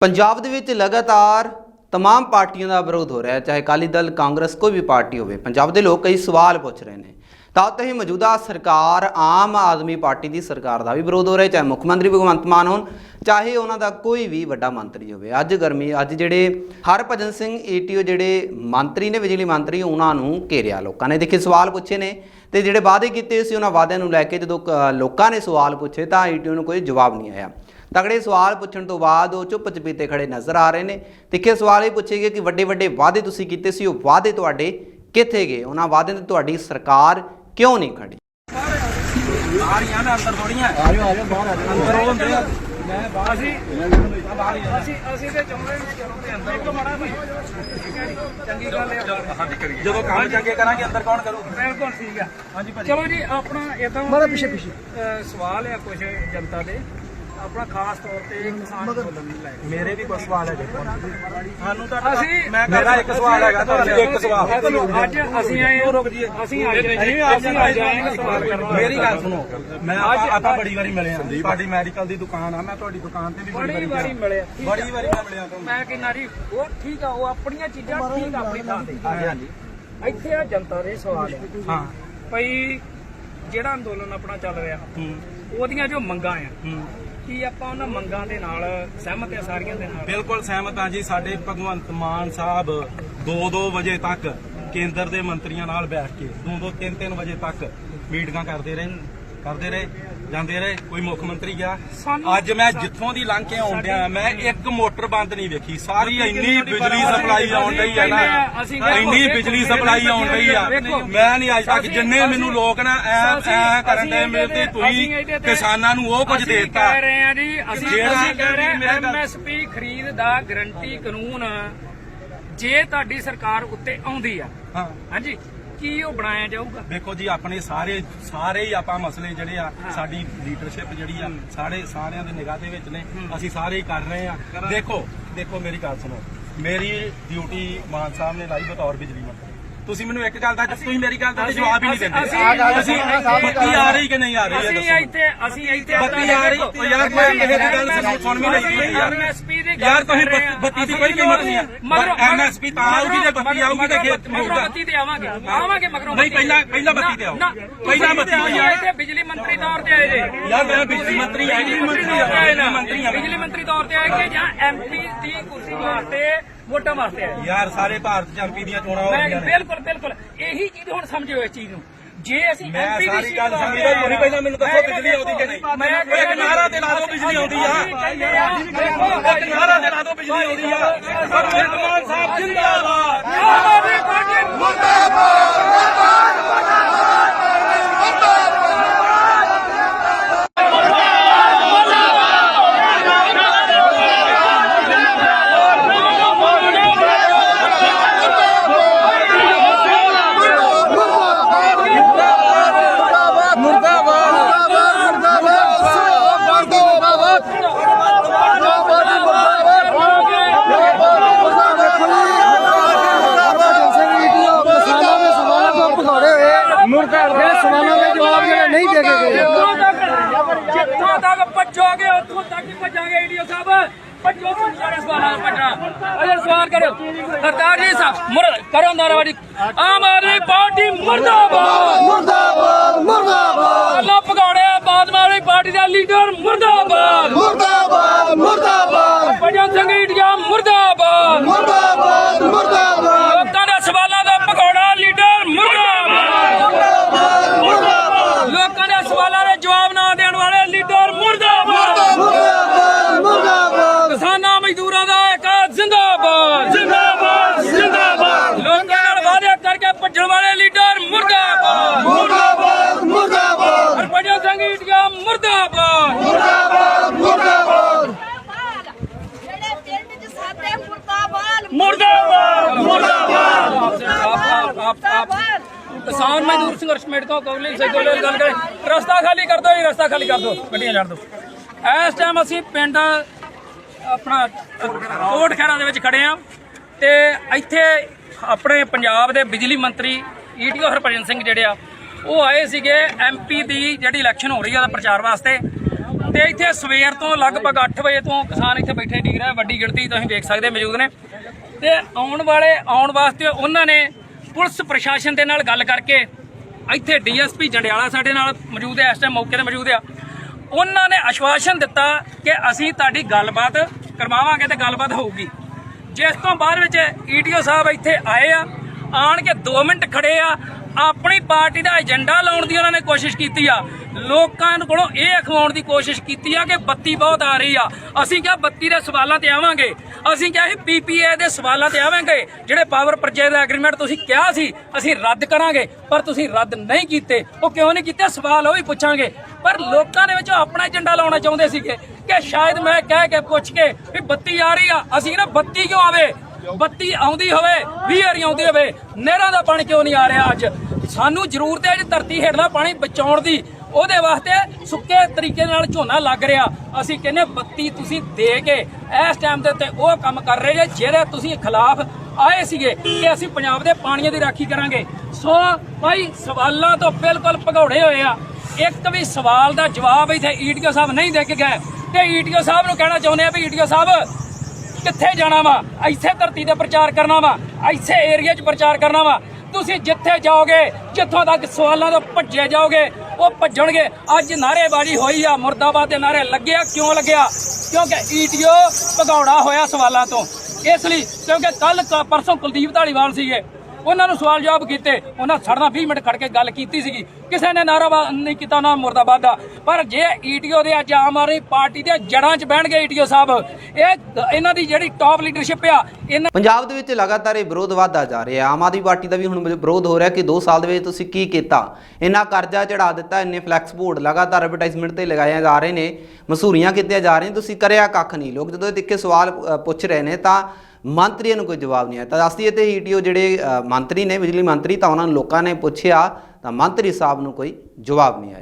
ਪੰਜਾਬ ਦੇ ਵਿੱਚ ਲਗਾਤਾਰ तमाम ਪਾਰਟੀਆਂ ਦਾ ਵਿਰੋਧ ਹੋ ਰਿਹਾ ਹੈ ਚਾਹੇ ਅਕਾਲੀ ਦਲ ਕਾਂਗਰਸ ਕੋਈ ਵੀ ਪਾਰਟੀ ਹੋਵੇ ਪੰਜਾਬ ਦੇ ਲੋਕ ਕਈ ਸਵਾਲ ਪੁੱਛ ਰਹੇ ਨੇ ਤਾਂ ਉੱਤੇ ਹੀ ਮੌਜੂਦਾ ਸਰਕਾਰ ਆਮ ਆਦਮੀ ਪਾਰਟੀ ਦੀ ਸਰਕਾਰ ਦਾ ਵੀ ਵਿਰੋਧ ਹੋ ਰਿਹਾ ਚਾਹੇ ਮੁੱਖ ਮੰਤਰੀ ਭਗਵੰਤ ਮਾਨ ਹੋਣ, ਚਾਹੇ ਉਹਨਾਂ ਦਾ ਕੋਈ ਵੀ ਵੱਡਾ ਮੰਤਰੀ ਹੋਵੇ। ਅੱਜ ਗਰਮੀ, ਅੱਜ ਜਿਹੜੇ ਹਰਭਜਨ ਸਿੰਘ ਏਟੀਓ ਜਿਹੜੇ ਮੰਤਰੀ ਨੇ, ਬਿਜਲੀ ਮੰਤਰੀ, ਉਹਨਾਂ ਨੂੰ ਘੇਰਿਆ ਲੋਕਾਂ ਨੇ। ਦੇਖੇ ਸਵਾਲ ਪੁੱਛੇ ਨੇ ਤੇ ਜਿਹੜੇ ਵਾਅਦੇ ਕੀਤੇ ਸੀ, ਉਹਨਾਂ ਵਾਅਦਿਆਂ ਨੂੰ ਲੈ ਕੇ ਜਦੋਂ ਕ- ਲੋਕਾਂ ਨੇ ਸਵਾਲ ਪੁੱਛੇ ਤਾਂ ਏਟੀਓ ਨੂੰ ਕੋਈ ਜਵਾਬ ਨਹੀਂ ਆਇਆ। ਤਗੜੇ ਸਵਾਲ ਪੁੱਛਣ ਤੋਂ ਬਾਅਦ ਉਹ ਚੁੱਪ ਚਪੀਤੇ ਖੜੇ ਨਜ਼ਰ ਆ ਰਹੇ ਨੇ। ਤਿੱਖੇ ਸਵਾਲ ਇਹ ਪੁੱਛੇ ਗਏ ਕਿ ਵੱਡੇ ਵੱਡੇ ਵਾਅਦੇ ਤੁਸੀਂ ਕੀਤੇ ਸੀ, ਉਹ ਵਾਅਦੇ ਤੁਹਾਡੇ ਕਿੱਥੇ ਗਏ? ਉਹਨਾਂ ਵਾਅਦਿਆਂ ਤੇ ਤੁਹਾਡੀ ਸਰਕਾਰ ਕਿਉਂ ਨਹੀਂ ਖੜੀ? ਆ ਰਹੀਆਂ ਨੇ ਅੰਦਰ ਥੋੜੀਆਂ ਆ ਜਾਓ ਆ ਜਾਓ ਬਾਹਰ ਆ ਜਾਓ। ਅੰਦਰ ਉਹ ਹੁੰਦੇ ਆ। ਮੈਂ ਬਾਹਰ ਅਸੀਂ ਅਸੀਂ ਅਸੀਂ ਤੇ ਚਾਹੁੰਦੇ ਨੇ ਚਲੋ ਤੇ ਅੰਦਰ ਇੱਕ ਮਾੜਾ ਭਾਈ। ਚੰਗੀ ਗੱਲ ਹੈ ਜਦੋਂ ਕੰਮ ਚੰਗੇ ਕਰਾਂਗੇ ਅੰਦਰ ਕੌਣ ਕਰੂ? ਬਿਲਕੁਲ ਠੀਕ ਆ। ਹਾਂਜੀ ਭਾਜੀ। ਚਲੋ ਜੀ ਆਪਣਾ ਇਦਾਂ ਪਿੱਛੇ ਪਿੱਛੇ। ਸਵਾਲ ਆ ਕੁਝ ਜਨਤਾ ਦੇ। ਆਪਣਾ ਖਾਸ ਤੌਰ ਤੇ ਕਿਸਾਨ ਅੰਦੋਲਨ ਨੂੰ ਲੈ ਕੇ ਮੇਰੇ ਵੀ ਕੋਈ ਸਵਾਲ ਹੈਗੇ ਸਾਨੂੰ ਤਾਂ ਅਸੀਂ- ਮੈਂ ਮੇਰਾ ਇੱਕ ਸਵਾਲ ਹੈਗਾ ਤੁਹਾਡੇ ਇੱਕ ਸਵਾਲ। ਅੱਜ ਅਸੀਂ ਆਏ ਅਸੀਂ ਅੱਜ ਅਸੀਂ ਅੱਜ ਆਏ ਹਾਂ। ਸਵਾਲ ਕਰਨ ਮੇਰੀ ਗੱਲ ਸੁਣੋ। ਮੈਂ ਆਪਾਂ ਆਪਾਂ ਬੜੀ ਵਾਰੀ ਮਿਲੇ ਆ ਤੁਹਾਡੀ ਮੈਡੀਕਲ ਦੀ ਦੁਕਾਨ ਆ। ਮੈਂ ਤੁਹਾਡੀ ਦੁਕਾਨ ਤੇ ਵੀ ਬੜੀ ਵਾਰੀ ਮਿਲਿਆ। ਠੀਕ ਆ। ਬੜੀ ਵਾਰੀ ਮੈਂ ਮਿਲਿਆ ਤੁਹਾਨੂੰ। ਮੈਂ ਕਹਿੰਦਾ ਜੀ ਉਹ ਠੀਕ ਆ। ਉਹ ਆਪਣੀਆਂ ਚੀਜ਼ਾਂ ਠੀਕ ਆ ਆਪਣੀ ਥਾਂ ਤੇ। ਹਾਂਜੀ ਹਾਂਜੀ। ਇੱਥੇ ਆ ਜਨਤਾ ਦੇ ਸਵਾਲ ਆ। ਹਾਂ। ਭਈ ਜਿਹੜਾ ਅੰਦੋਲਨ ਆਪਣਾ ਚੱਲ ਰਿਹਾ ਉਹਦੀਆਂ ਜੋ ਮੰਗਾਂ ਆ ਹੂੰ। ਕੀ ਆਪਾਂ ਉਹਨਾਂ ਮੰਗਾਂ ਦੇ ਨਾਲ ਸਹਿਮਤ ਆ ਸਾਰੀਆਂ ਦੇ ਨਾਲ? ਬਿਲਕੁਲ ਸਹਿਮਤ ਹਾਂ ਜੀ, ਸਾਡੇ ਭਗਵੰਤ ਮਾਨ ਸਾਹਿਬ 2-2 ਵਜੇ ਤੱਕ ਕੇਂਦਰ ਦੇ ਮੰਤਰੀਆਂ ਨਾਲ ਬੈਠ ਕੇ 2-2 3-3 ਵਜੇ ਤੱਕ ਮੀਟਿੰਗਾਂ ਕਰਦੇ ਰਹੇ ਕਰਦੇ ਰਹੇ। ਜਾਂਦੇ ਰਹੇ ਕੋਈ ਮੁੱਖ ਮੰਤਰੀ ਗਿਆ। ਅੱਜ ਮੈਂ ਜਿੱਥੋਂ ਦੀ ਲੰਘ ਕੇ ਆਉਂਦਿਆ ਮੈਂ ਇੱਕ ਮੋਟਰ ਬੰਦ ਨਹੀਂ ਵੇਖੀ ਸਾਰੀ ਇੰਨੀ ਬਿਜਲੀ ਸਪਲਾਈ ਆਉਣ ਡਈ ਹੈ ਨਾ। ਇੰਨੀ ਬਿਜਲੀ ਸਪਲਾਈ ਆਉਣ ਡਈ ਆ। ਮੈਂ ਨਹੀਂ ਅੱਜ ਤੱਕ ਜਿੰਨੇ ਮੈਨੂੰ ਲੋਕ ਨਾ ਐ ਐ ਕਰਨ ਦੇ ਮੇਰੇ ਤੇ ਤੁਸੀਂ ਕਿਸਾਨਾਂ ਨੂੰ ਉਹ ਕੁਝ ਅਸੀਂ ਦੇਤਾ। ਕਹਿ ਰਹੇ ਹਾਂ ਜੀ ਅਸੀਂ ਜਿਹੜਾ ਅਸੀਂ ਕਹਿ ਰਹੇ ਮੇਰਾ ਹਾਂ ਗੱਲ- ਐਮਐਸਪੀ ਖਰੀਦ ਦਾ ਗਰੰਟੀ ਕਾਨੂੰਨ ਜੇ ਤੁਹਾਡੀ ਸਰਕਾਰ ਉੱਤੇ ਆਉਂਦੀ ਆ ਹਾਂਜੀ ਕੀ ਉਹ ਬਣਾਇਆ ਜਾਊਗਾ? ਦੇਖੋ ਜੀ ਆਪਣੇ ਸਾਰੇ ਸਾਰੇ ਹੀ ਆਪਾਂ ਮਸਲੇ ਜਿਹੜੇ ਆ ਸਾਡੀ ਲੀਡਰਸ਼ਿਪ ਜਿਹੜੀ ਆ ਸਾਰੇ ਸਾਰਿਆਂ ਦੇ ਨਿਗਾਹ ਦੇ ਵਿੱਚ ਨੇ। ਅਸੀਂ ਸਾਰੇ ਹੀ ਕਰ ਰਹੇ ਆ। ਦੇਖੋ ਦੇਖੋ ਮੇਰੀ ਗੱਲ ਸੁਣੋ। ਮੇਰੀ ਡਿਊਟੀ ਮਾਨ ਸਾਹਿਬ ਨੇ ਲਾਈ ਬਤੌਰ ਬਿਜਲੀ ਮੰਤਰੀ। ਤੁਸੀਂ ਮੈਨੂੰ ਇੱਕ ਗੱਲ ਦਾ ਤੁਸੀਂ ਮੇਰੀ ਗੱਲ ਦਾ ਤਾਂ ਜਵਾਬ ਹੀ ਨਹੀਂ ਦਿੰਦੇ। ਅਸੀਂ- ਅਸੀਂ ਬੱਤੀ ਆ ਰਹੀ ਕਿ ਨਹੀਂ ਆ ਰਹੀ? ਅਸੀਂ ਇੱਥੇ ਅਸੀਂ ਇੱਥੇ ਬੱਤੀ ਆ ਰਹੀ। ਉਹ ਯਾਰ ਮੈਂ ਦੀ ਗੱਲ ਸੁਣ- ਵੀ ਨਹੀਂ ਯਾਰ। ਐਮਐਸਪੀ ਦੀ ਯਾਰ ਤੁਸੀਂ ਬੱਤੀ- ਦੀ ਕੋਈ ਕੀਮਤ ਨਹੀਂ ਹੈ ਐਮਐਸਪੀ ਤਾਂ ਆਊਗੀ ਜੇ ਬੱਤੀ ਆਊਗੀ ਤੇ ਖੇਤ ਮਗਰੋਂ ਬੱਤੀ ਤੇ ਆਵਾਂਗੇ। ਆਵਾਂਗੇ ਮਗਰੋਂ ਨਹੀਂ, ਪਹਿਲਾਂ- ਪਹਿਲਾਂ ਬੱਤੀ ਤੇ ਆਓ। ਪਹਿਲਾਂ ਬੱਤੀ ਤੇ ਤੁਸੀਂ ਆਓ। ਇੱਥੇ ਬਿਜਲੀ ਮੰਤਰੀ ਤੌਰ ਤੇ ਆਏ। ਜੇ ਯਾਰ ਮੈਂ ਬਿਜਲੀ ਮੰਤਰੀ ਆ। ਬਿਜਲੀ ਮੰਤਰੀ ਆਏ ਨਾ। ਬਿਜਲੀ ਮੰਤਰੀ ਤੌਰ ਤੇ ਆਏ ਕਿ ਜਾਂ ਐਮਪੀ ਦੀ ਕੁਰਸੀ ਵਾਸਤੇ ਵੋਟਾਂ ਵਾਸਤੇ ਆਏ ਯਾਰ ਸਾਰੇ ਭਾਰਤ ਚ ਐਮਪੀ ਦੀਆਂ ਚੋਣਾਂ ਹੋ ਮੈਂ ਰਹੀਆਂ ਨੇ ਬਿਲਕੁਲ ਬਿਲਕੁਲ ਇਹੀ ਚੀਜ਼ ਹੁਣ ਸਮਝਿਓ ਇਸ ਚੀਜ਼ ਨੂੰ ਜੇ ਅਸੀਂ ਮੈਂ MP ਦੀ ਸਾਰੀ ਸੀਟ ਗੱਲ ਵਾਸਤੇ ਸਮਝਦਾ ਆਏ ਤੁਸੀਂ ਪਹਿਲਾਂ ਮੈਨੂੰ ਦੱਸੋ ਬਿਜਲੀ ਆਉਂਦੀ ਕਿ ਨਹੀਂ ਮੈਂ ਇੱਕ ਨਾਰਾ ਤੇ ਲਾ ਦਿਓ ਬਿਜਲੀ ਆਉਂਦੀ ਆ ਇੱਕ ਨਾਰਾ ਤੇ ਲਾ ਦਿਓ ਬਿਜਲੀ ਆਉਂਦੀ ਆ ਭਗਵੰਤ ਮਾਨ ਸਾਹਿਬ ਜਿੰਦਾਬਾਦ ਆਮ ਆਦਮੀ ਕੇ ਗਏ। ਜਿੱਥੋਂ ਤੱਕ ਜਿੱਥੋਂ ਤੱਕ ਭੱਜੋਗੇ ਉੱਥੋਂ ਤੱਕ ਹੀ ਭੱਜਾਂਗੇ ਈਡੀਓ ਸਾਹਿਬ। ਭੱਜੋ ਸਾਰੇ ਸਵਾਲਾਂ ਦਾ ਭੱਜਣਾ ਅਜੇ ਸਵਾਲ ਕਰੋ ਸਰਦਾਰ ਜੀ ਸਾਹਿਬ ਮੁਰ ਕਰੋ ਨਾਰਾਵਾਦੀ ਆਮ ਆਦਮੀ ਪਾਰਟੀ ਮੁਰਦਾਬਾਦ। ਮੁਰਦਾਬਾਦ ਮੁਰਦਾਬਾਦ। ਅੱਲਾ ਭਗੌੜੇ ਆਮ ਆਦਮੀ ਪਾਰਟੀ ਦਾ ਲੀਡਰ ਮੁਰਦਾਬਾਦ। ਮੁਰਦਾਬਾਦ ਮੁਰਦਾਬਾਦ। ਭਜਨ ਸਿੰਘ ਈਡੀਆ ਮੁਰਦਾਬਾਦ ਮੁਰਦਾਬਾਦ ਮੁਰਦਾਬਾਦ ਲੋਕਾਂ ਦੇ ਸਵਾਲਾਂ ਦਾ ਭਗੌੜਾ ਲੀਡਰ ਮੁਰਦਾਬਾਦ ਲੋਕਾਂ ਦੇ ਸਵਾਲਾਂ ਦੇ ਜਵਾਬ ਨਾ ਦੇਣ ਵਾਲੇ ਲੀਡਰ ਮੁਰਦਾਬਾਦ ਮੁਰਦਾਬਾਦ ਮੁਰਦਾਬਾਦ ਕਿਸਾਨਾਂ ਮਜ਼ਦੂਰਾਂ ਦਾ ਇੱਕ ਜ਼ਿੰਦਾਬਾਦ ਜ਼ਿੰਦਾਬਾਦ ਜ਼ਿੰਦਾਬਾਦ ਲੋਕਾਂ ਨਾਲ ਵਾਅਦੇ ਕਰਕੇ ਭੱਜਣ ਵਾਲੇ ਲੀਡਰ ਮੁਰਦਾਬਾਦ ਮੁਰਦਾਬਾਦ ਮੁਰਦਾਬਾਦ ਹਰਭਜਨ ਸਿੰਘ ਈਟੀਆ ਮੁਰਦਾਬਾਦ ਮੁਰਦਾਬਾਦ ਮੁਰਦਾਬਾਦ ਜਿਹੜੇ ਪਿੰਡ ਚ ਸਾਦੇ ਮੁਰਦਾਬਾਦ ਮੁਰਦਾਬਾਦ ਮੁਰਦਾਬਾਦ ਮੁਰਦਾਬਾਦ ਆਪ ਆਪ ਕਿਸਾਨ ਮਜ਼ਦੂਰ ਸੰਘਰਸ਼ ਕਮੇਟੀ ਤੋਂ ਕੋਗਲੀ ਸੈਦੋਲੇ ਗੱਲ ਕਰੇ। ਰਸਤਾ ਖਾਲੀ ਕਰ ਦਿਓ ਜੀ, ਰਸਤਾ ਖਾਲੀ ਕਰ ਦਿਓ। ਗੱਡੀਆਂ ਛੱਡ ਦਿਓ। ਇਸ ਟਾਈਮ ਅਸੀਂ ਪਿੰਡ, ਆਪਣਾ, ਕੋਟ ਖੈਰਾ ਦੇ ਵਿੱਚ ਖੜੇ ਆ ਤੇ ਇੱਥੇ ਆਪਣੇ ਪੰਜਾਬ ਦੇ ਬਿਜਲੀ ਮੰਤਰੀ ਈਟੀਓ ਹਰਭਜਨ ਸਿੰਘ ਜਿਹੜੇ ਆ, ਉਹ ਆਏ ਸੀਗੇ ਐਮਪੀ ਦੀ ਜਿਹੜੀ ਇਲੈਕਸ਼ਨ ਹੋ ਰਹੀ ਆ ਉਹਦਾ ਪ੍ਰਚਾਰ ਵਾਸਤੇ। ਤੇ ਇੱਥੇ ਸਵੇਰ ਤੋਂ ਲਗਭਗ 8 ਵਜੇ ਤੋਂ ਕਿਸਾਨ ਇੱਥੇ ਬੈਠੇ ਡਿਗ ਰਹੇ, ਵੱਡੀ ਗਿਣਤੀ ਤੁਸੀਂ ਵੇਖ ਸਕਦੇ ਮੌਜੂਦ ਨੇ। ਤੇ ਆਉਣ ਵਾਲੇ, ਆਉਣ ਵਾਸਤੇ ਉਹਨਾਂ ਨੇ ਪੁਲਿਸ ਪ੍ਰਸ਼ਾਸਨ ਦੇ ਨਾਲ ਗੱਲ ਕਰਕੇ ਇੱਥੇ ਡੀਐਸਪੀ ਜੰਡਿਆਲਾ ਸਾਡੇ ਨਾਲ ਮੌਜੂਦ ਹੈ ਇਸ ਟਾਈਮ ਮੌਕੇ ਤੇ ਮੌਜੂਦ ਆ। ਉਹਨਾਂ ਨੇ ਆਸ਼ਵਾਸਨ ਦਿੱਤਾ ਕਿ ਅਸੀਂ ਤੁਹਾਡੀ ਗੱਲਬਾਤ ਕਰਵਾਵਾਂਗੇ ਤੇ ਗੱਲਬਾਤ ਹੋਊਗੀ। ਜਿਸ ਤੋਂ ਬਾਅਦ ਵਿੱਚ ਈਟੀਓ ਸਾਹਿਬ ਇੱਥੇ ਆਏ ਆ, ਆਣ ਕੇ 2 ਮਿੰਟ ਖੜੇ ਆ, ਆਪਣੀ ਪਾਰਟੀ ਦਾ ਏਜੰਡਾ ਲਾਉਣ ਦੀ ਉਹਨਾਂ ਨੇ ਕੋਸ਼ਿਸ਼ ਕੀਤੀ ਆ। ਲੋਕਾਂ ਨੂੰ ਕੋਲੋਂ ਇਹ ਅਖਵਾਉਣ ਦੀ ਕੋਸ਼ਿਸ਼ ਕੀਤੀ ਆ ਕਿ ਬੱਤੀ ਬਹੁਤ ਆ ਰਹੀ ਆ। ਅਸੀਂ ਕਿਹਾ ਬੱਤੀ ਦੇ ਸਵਾਲਾਂ ਤੇ ਆਵਾਂਗੇ। ਅਸੀਂ ਕਿਹਾ ਸੀ ਪੀਪੀਏ ਦੇ ਸਵਾਲਾਂ ਤੇ ਆਵਾਂਗੇ। ਜਿਹੜੇ ਪਾਵਰ ਪਰਚੇਜ਼ ਐਗਰੀਮੈਂਟ ਤੁਸੀਂ ਕਿਹਾ ਸੀ, ਅਸੀਂ ਰੱਦ ਕਰਾਂਗੇ। ਪਰ ਤੁਸੀਂ ਰੱਦ ਨਹੀਂ ਕੀਤੇ। ਉਹ ਕਿਉਂ ਨਹੀਂ ਕੀਤੇ? ਸਵਾਲ ਉਹ ਵੀ ਪੁੱਛਾਂਗੇ। ਪਰ ਲੋਕਾਂ ਦੇ ਵਿੱਚ ਆਪਣਾ ਏਜੰਡਾ ਲਾਉਣਾ ਚਾਹੁੰਦੇ ਸੀਗੇ ਕਿ ਸ਼ਾਇਦ ਮੈਂ ਕਹਿ ਕੇ ਪੁੱਛ ਕੇ ਵੀ ਬੱਤੀ ਆ ਰਹੀ ਆ। ਅਸੀਂ ਨਾ ਬੱਤੀ ਕਿਉਂ ਆਵੇ? ਬੱਤੀ ਆਉਂਦੀ ਹੋਵੇ 20 ਵਾਰੀ ਆਉਂਦੀ ਹੋਵੇ, ਨਹਿਰਾਂ ਦਾ ਪਾਣੀ ਕਿਉਂ ਨਹੀਂ ਆ ਰਿਹਾ ਅੱਜ? ਸਾਨੂੰ ਜ਼ਰੂਰਤ ਹੈ ਅੱਜ ਧਰਤੀ ਹੇਠਲਾ ਪਾਣੀ ਬਚਾਉਣ ਦੀ। ਉਹਦੇ ਵਾਸਤੇ ਸੁੱਕੇ ਤਰੀਕੇ ਨਾਲ ਝੋਨਾ ਲੱਗ ਰਿਹਾ। ਅਸੀਂ ਕਹਿੰਦੇ ਬੱਤੀ ਤੁਸੀਂ ਦੇ ਕੇ ਇਸ ਟਾਈਮ ਦੇ ਉੱਤੇ ਉਹ ਕੰਮ ਕਰ ਰਹੇ ਜੇ, ਜਿਹੜੇ ਤੁਸੀਂ ਖਿਲਾਫ ਆਏ ਸੀਗੇ ਕਿ ਅਸੀਂ ਪੰਜਾਬ ਦੇ ਪਾਣੀਆਂ ਦੀ ਰਾਖੀ ਕਰਾਂਗੇ। ਸੋ ਭਾਈ, ਸਵਾਲਾਂ ਤੋਂ ਬਿਲਕੁਲ ਭਗੌੜੇ ਹੋਏ ਆ। ਇੱਕ ਵੀ ਸਵਾਲ ਦਾ ਜਵਾਬ ਇੱਥੇ ਈਟੀਓ ਸਾਹਿਬ ਨਹੀਂ ਦੇ ਕੇ ਗਏ। ਤੇ ਈਟੀਓ ਸਾਹਿਬ ਨੂੰ ਕਹਿਣਾ ਚਾਹੁੰਦੇ ਆ ਵੀ ਈਟੀਓ ਸਾਹਿਬ, ਕਿੱਥੇ ਜਾਣਾ ਵਾ? ਇੱਥੇ ਧਰਤੀ ਤੇ ਪ੍ਰਚਾਰ ਕਰਨਾ ਵਾ। ਇੱਥੇ ਏਰੀਆ 'ਚ ਪ੍ਰਚਾਰ ਕਰਨਾ ਵਾ। ਤੁਸੀਂ ਜਿੱਥੇ ਜਾਓਗੇ, ਜਿੱਥੋਂ ਤੱਕ ਸਵਾਲਾਂ ਤੋਂ ਭੱਜੇ ਜਾਓਗੇ, ਉਹ ਭੱਜਣਗੇ। ਅੱਜ ਨਾਰੇਬਾਜ਼ੀ ਹੋਈ ਆ, ਮੁਰਦਾਬਾਦ ਦੇ ਨਾਰੇ ਲੱਗਿਆ। ਕਿਉਂ ਲੱਗਿਆ? ਕਿਉਂਕਿ ਈਟੀਓ ਭਗੌੜਾ ਹੋਇਆ ਸਵਾਲਾਂ ਤੋਂ। ਇਸ ਲਈ, ਕਿਉਂਕਿ ਕੱਲ ਪਰਸੋਂ ਕੁਲਦੀਪ ਢਾਲੀਵਾਲ ਸੀਗੇ। ਉਹਨਾਂ ਨੂੰ ਸਵਾਲ ਜਵਾਬ ਕੀਤੇ। ਉਹਨਾਂ ਸਾਡੇ 20 ਮਿੰਟ ਖੜ ਕੇ ਗੱਲ ਕੀਤੀ ਸੀਗੀ। ਕਿਸੇ ਨੇ ਨਾਰਾ ਨਹੀਂ ਕੀਤਾ ਨਾ ਮੁਰਦਾਬਾਦ ਦਾ। ਪਰ ਜੇ ਈਟੀਓ ਦੇ ਅੱਜ ਆਮ ਆਦਮੀ ਪਾਰਟੀ ਦੇ ਜੜਾਂ 'ਚ ਬਹਿਣਗੇ ਈਟੀਓ ਸਾਹਿਬ, ਇਹ ਇਹਨਾਂ ਦੀ ਜਿਹੜੀ ਟਾਪ ਲੀਡਰਸ਼ਿਪ ਆ, ਇਹਨਾਂ ਪੰਜਾਬ ਦੇ ਵਿੱਚ ਲਗਾਤਾਰ ਇਹ ਵਿਰੋਧ ਵਧਦਾ ਜਾ ਰਿਹਾ। ਆਮ ਆਦਮੀ ਪਾਰਟੀ ਦਾ ਵੀ ਹੁਣ ਵਿਰੋਧ ਹੋ ਰਿਹਾ ਕਿ 2 ਸਾਲ ਦੇ ਵਿੱਚ ਤੁਸੀਂ ਕੀ ਕੀਤਾ? ਇੰਨਾ ਕਰਜ਼ਾ ਚੜਾ ਦਿੱਤਾ, ਇੰਨੇ ਫਲੈਕਸ ਬੋਰਡ ਲਗਾਤਾਰ ਐਡਵਰਟਾਈਜ਼ਮੈਂਟ ਤੇ ਲਗਾਏ ਜਾ ਰਹੇ ਨੇ, ਮਸੂਰੀਆਂ ਕੀਤੀਆਂ ਜਾ ਰਹੀਆਂ, ਤੁਸੀਂ ਕਰਿਆ ਕੱਖ ਨਹੀਂ। ਲੋਕ ਜਦੋਂ ਇਹ ਦੇਖ ਕੇ ਸਵਾਲ ਪੁੱਛ ਰਹੇ ਨੇ ਤਾਂ ਮੰਤਰੀਆਂ ਨੂੰ ਕੋਈ ਜਵਾਬ ਨਹੀਂ ਆਇਆ। ਤਾਂ ਦੱਸਦੀ ਤੇ ਈਟੀਓ ਜਿਹੜੇ ਮੰਤਰੀ ਨੇ, ਬਿਜਲੀ ਮੰਤਰੀ ਤਾਂ ਉਹਨਾਂ ਨੂੰ ਲੋਕਾਂ ਨੇ ਪੁੱਛਿਆ, ਤਾਂ ਮੰਤਰੀ ਸਾਹਿਬ ਨੂੰ ਕੋਈ ਜਵਾਬ ਨਹੀਂ ਆਇਆ।